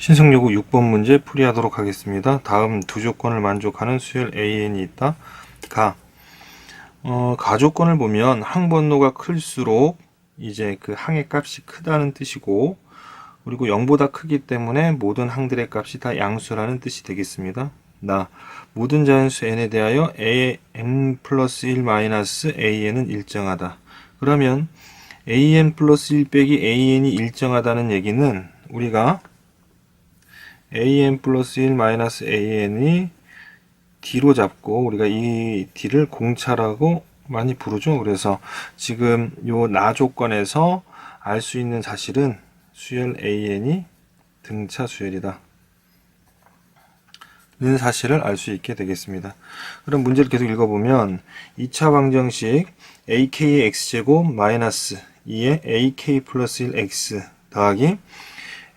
신성요구 6번 문제 풀이하도록 하겠습니다. 다음 두 조건을 만족하는 수열 AN이 있다. 가. 어, 가 조건을 보면 항번호가 클수록 이제 그 항의 값이 크다는 뜻이고 그리고 0보다 크기 때문에 모든 항들의 값이 다 양수라는 뜻이 되겠습니다. 나 모든 자연수 n에 대하여 a n 플러스 1 마이너스 an은 일정하다. 그러면 an 플러스 1 빼기 an이 일정하다는 얘기는 우리가 an 플러스 1 마이너스 an이 d로 잡고 우리가 이 d를 공차라고 많이 부르죠. 그래서 지금 요 나 조건에서 알 수 있는 사실은 수열 an이 등차 수열이다. 는 사실을 알 수 있게 되겠습니다. 그럼 문제를 계속 읽어보면 2차 방정식 ak의 x제곱 마이너스 2의 ak 플러스 1x 더하기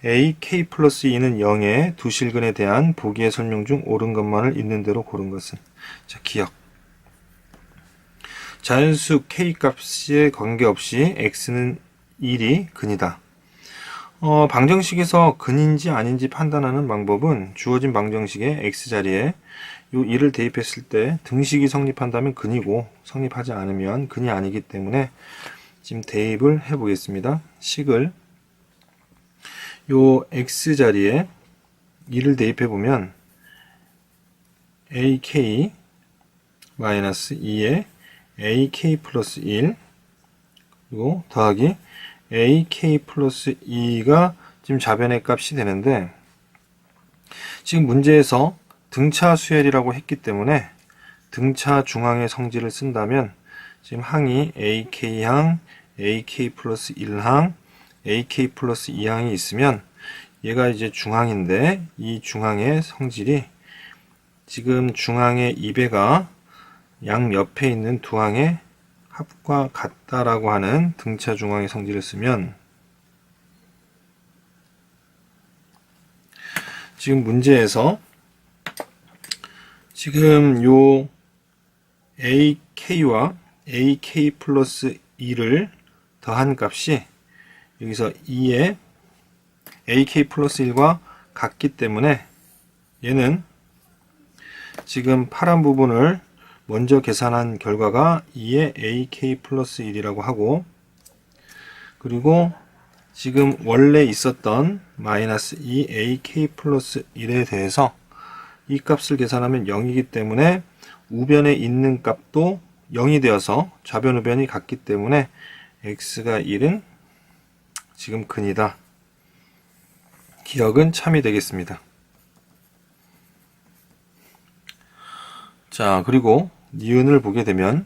ak 플러스 2는 0의 두 실근에 대한 보기의 설명 중 옳은 것만을 있는 대로 고른 것은 자 기억 자연수 k 값에 관계없이 x는 1이 근이다. 어, 방정식에서 근인지 아닌지 판단하는 방법은 주어진 방정식의 x자리에 요 1을 대입했을 때 등식이 성립한다면 근이고 성립하지 않으면 근이 아니기 때문에 지금 대입을 해 보겠습니다. 식을 요 x자리에 2를 대입해 보면 ak 마이너스 2에 ak 플러스 1 그리고 더하기 ak 플러스 2가 지금 자변의 값이 되는데 지금 문제에서 등차 수열이라고 했기 때문에 등차 중앙의 성질을 쓴다면 지금 항이 ak항, ak 플러스 1항, ak 플러스 2항이 있으면 얘가 이제 중항인데 이 중항의 성질이 지금 중항의 2배가 양 옆에 있는 두 항의 합과 같다라고 하는 등차 중앙의 성질을 쓰면 지금 문제에서 지금 요 ak와 ak 플러스 2를 더한 값이 여기서 2에 ak 플러스 1과 같기 때문에 얘는 지금 파란 부분을 먼저 계산한 결과가 2의 ak 플러스 1이라고 하고 그리고 지금 원래 있었던 마이너스 2ak 플러스 1에 대해서 이 값을 계산하면 0이기 때문에 우변에 있는 값도 0이 되어서 좌변 우변이 같기 때문에 x가 1은 지금 근이다. 기억은 참이 되겠습니다. 자, 그리고 니은을 보게 되면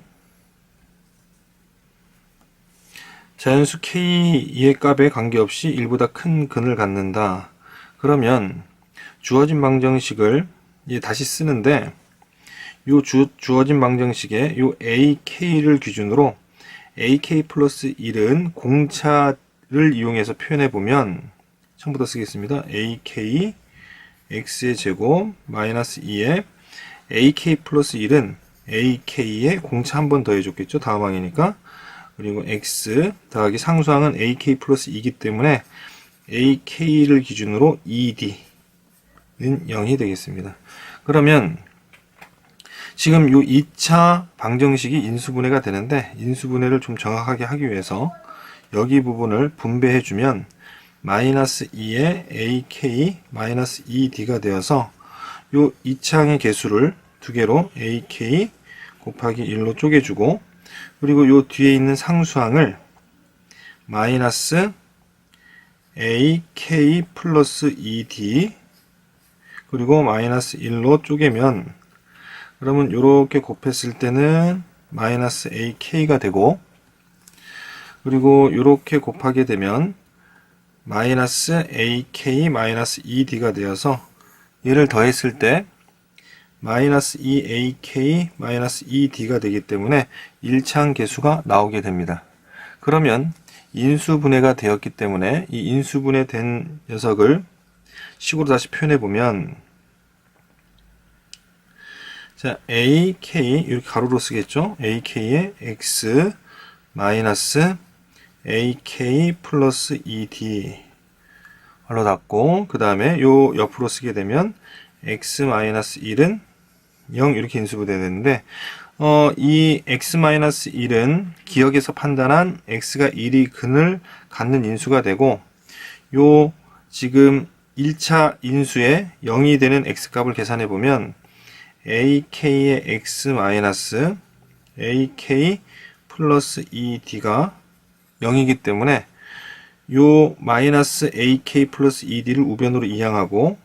자연수 k의 값에 관계없이 1보다 큰 근을 갖는다. 그러면 주어진 방정식을 다시 쓰는데 요 주, 주어진 방정식에 요 ak를 기준으로 ak 플러스 1은 공차 를 이용해서 표현해 보면 처음부터 쓰겠습니다. ak x의 제곱 마이너스 2에 ak 플러스 1은 ak에 공차 한 번 더 해줬겠죠. 다음 항이니까. 그리고 x 더하기 상수항은 ak 플러스 2이기 때문에 ak를 기준으로 2d는 0이 되겠습니다. 그러면 지금 요 2차 방정식이 인수분해가 되는데 인수분해를 좀 정확하게 하기 위해서 여기 부분을 분배해 주면 마이너스 2의 ak 마이너스 2d가 되어서 요 2차항의 개수를 두 개로 ak 곱하기 1로 쪼개주고 그리고 요 뒤에 있는 상수항을 마이너스 ak 플러스 2d 그리고 마이너스 1로 쪼개면 그러면 이렇게 곱했을 때는 마이너스 ak가 되고 그리고 이렇게 곱하게 되면 마이너스 ak 마이너스 2d가 되어서 얘를 더했을 때 마이너스 2ak 마이너스 2d가 되기 때문에 1차항 개수가 나오게 됩니다. 그러면 인수분해가 되었기 때문에 이 인수분해 된 녀석을 식으로 다시 표현해 보면 자 ak 이렇게 가로로 쓰겠죠. ak의 x 마이너스 ak 플러스 2d 얼로 닫고 그 다음에 요 옆으로 쓰게 되면 x-1은 0 이렇게 인수분해 되는데 어, 이 x-1은 기억에서 판단한 x가 1이 근을 갖는 인수가 되고 요 지금 1차 인수에 0이 되는 x값을 계산해 보면 ak의 x 마이너스 ak 플러스 2d가 0이기 때문에 요 마이너스 ak 플러스 2d를 우변으로 이항하고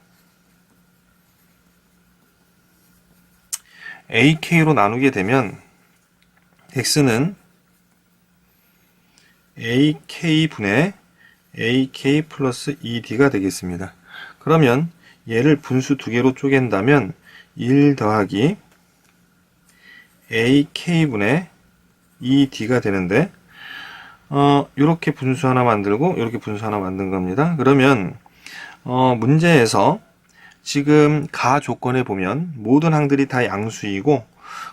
ak로 나누게 되면 x는 ak분의 ak 플러스 2d가 되겠습니다. 그러면 얘를 분수 두 개로 쪼갠다면 1 더하기 ak분의 2d가 되는데 어, 이렇게 분수 하나 만들고 이렇게 분수 하나 만든 겁니다. 그러면 어, 문제에서 지금 가 조건에 보면 모든 항들이 다 양수이고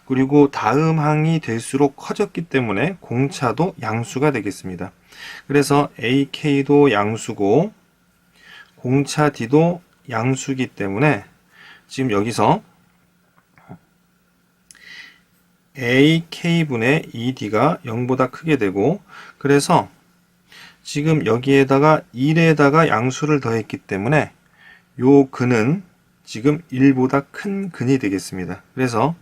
그리고 다음 항이 될수록 커졌기 때문에 공차도 양수가 되겠습니다. 그래서 AK도 양수고 공차 D도 양수기 때문에 지금 여기서 AK분의 ED가 0보다 크게 되고 그래서 지금 여기에다가 1에다가 양수를 더했기 때문에 요 근은 지금 1보다 큰 근이 되겠습니다. 그래서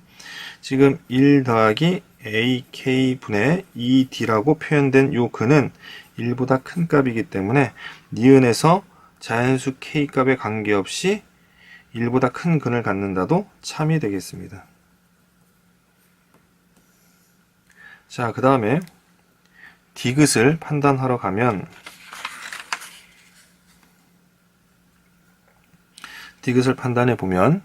지금 1 더하기 ak분의 2d라고 표현된 요 근은 1보다 큰 값이기 때문에 니은에서 자연수 k 값에 관계없이 1보다 큰 근을 갖는다도 참이 되겠습니다. 자, 그 다음에 디귿을 판단하러 가면 디귿을 판단해 보면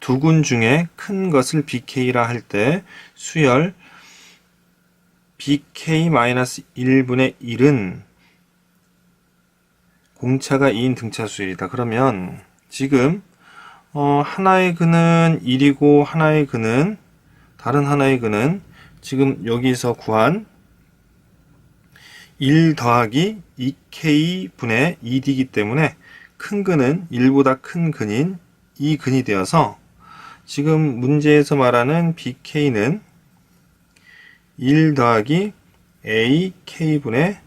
두 군 중에 큰 것을 BK라 할 때 수열 BK-1분의 1은 공차가 2인 등차수열이다. 그러면 지금 어, 하나의 근은 1이고 하나의 근은 다른 하나의 근은 지금 여기서 구한 1 더하기 2K분의 2D이기 때문에 큰 근은 1보다 큰 근인 이 근이 되어서 지금 문제에서 말하는 BK는 1 더하기 AK분의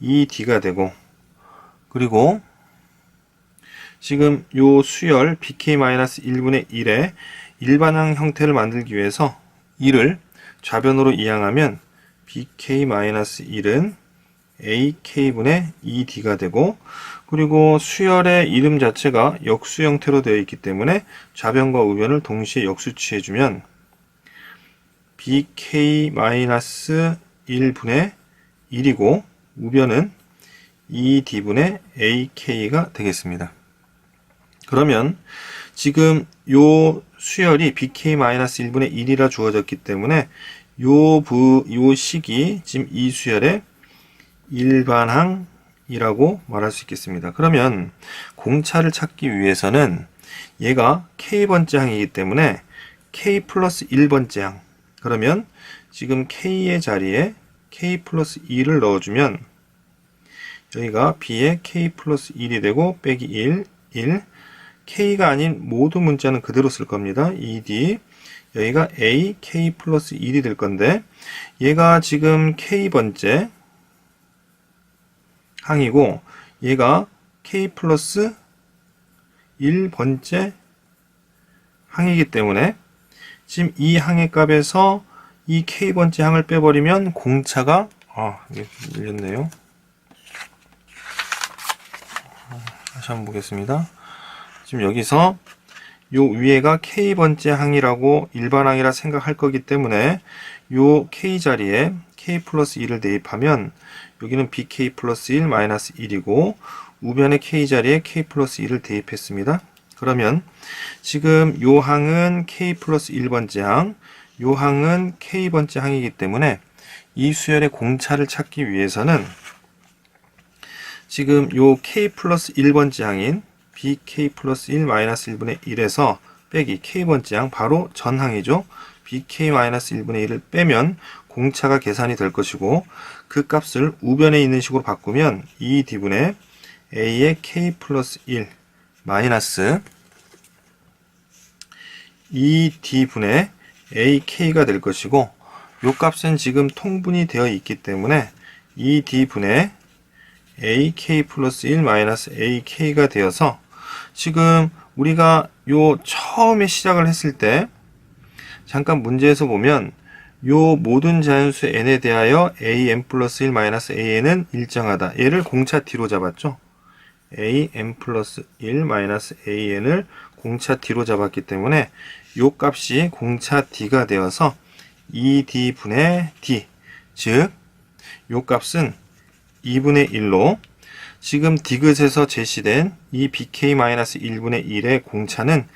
2D가 되고 그리고 지금 요 수열 BK-1분의 1의 일반항 형태를 만들기 위해서 1을 좌변으로 이항하면 BK-1은 AK분의 2D가 되고 그리고 수열의 이름 자체가 역수 형태로 되어 있기 때문에 좌변과 우변을 동시에 역수치해 주면 BK-1분의 1이고 우변은 2D분의 AK가 되겠습니다. 그러면 지금 요 수열이 BK-1분의 1이라 주어졌기 때문에 요 부, 요 식이 지금 이 수열의 일반항이라고 말할 수 있겠습니다. 그러면 공차를 찾기 위해서는 얘가 K번째 항이기 때문에 K 플러스 1번째 항. 그러면 지금 K의 자리에 K 플러스 2를 넣어주면 여기가 B의 K 플러스 1이 되고 빼기 1, 1. K가 아닌 모든 문자는 그대로 쓸 겁니다. ED. 여기가 A, K 플러스 1이 될 건데 얘가 지금 K번째 항이고 얘가 k 플러스 1번째 항이기 때문에 지금 이 항의 값에서 이 k번째 항을 빼버리면 공차가 아 밀렸네요 다시 한번 보겠습니다 지금 여기서 요 위에가 k번째 항이라고 일반 항이라 생각할 거기 때문에 요 k 자리에 k 플러스 1을 대입하면 여기는 bk 플러스 1 마이너스 1이고 우변의 k 자리에 k 플러스 1을 대입했습니다. 그러면 지금 요 항은 k 플러스 1번째 항, 요 항은 k번째 항이기 때문에 이 수열의 공차를 찾기 위해서는 지금 요 k 플러스 1번째 항인 bk 플러스 1 마이너스 1분의 1에서 빼기 k번째 항 바로 전항이죠. bk 마이너스 1분의 1을 빼면 공차가 계산이 될 것이고 그 값을 우변에 있는 식으로 바꾸면 2d분의 a의 k 플러스 1 마이너스 2d분의 ak가 될 것이고 요 값은 지금 통분이 되어 있기 때문에 2d분의 ak 플러스 1 마이너스 ak가 되어서 지금 우리가 요 처음에 시작을 했을 때 잠깐 문제에서 보면 요 모든 자연수 n에 대하여 a n 플러스 1 마이너스 an은 일정하다. 얘를 공차 뒤로 잡았죠. a n 플러스 1 마이너스 an을 공차 뒤로 잡았기 때문에 요 값이 공차 d가 되어서 2d 분의 d 즉 요 값은 2분의 1로 지금 디귿에서 제시된 이 bk-1분의 1의 공차는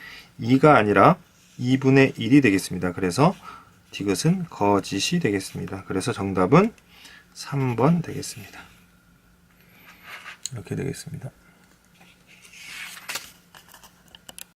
2가 아니라 2분의 1이 되겠습니다. 그래서 디귿은 거짓이 되겠습니다. 그래서 정답은 3번 되겠습니다. 이렇게 되겠습니다.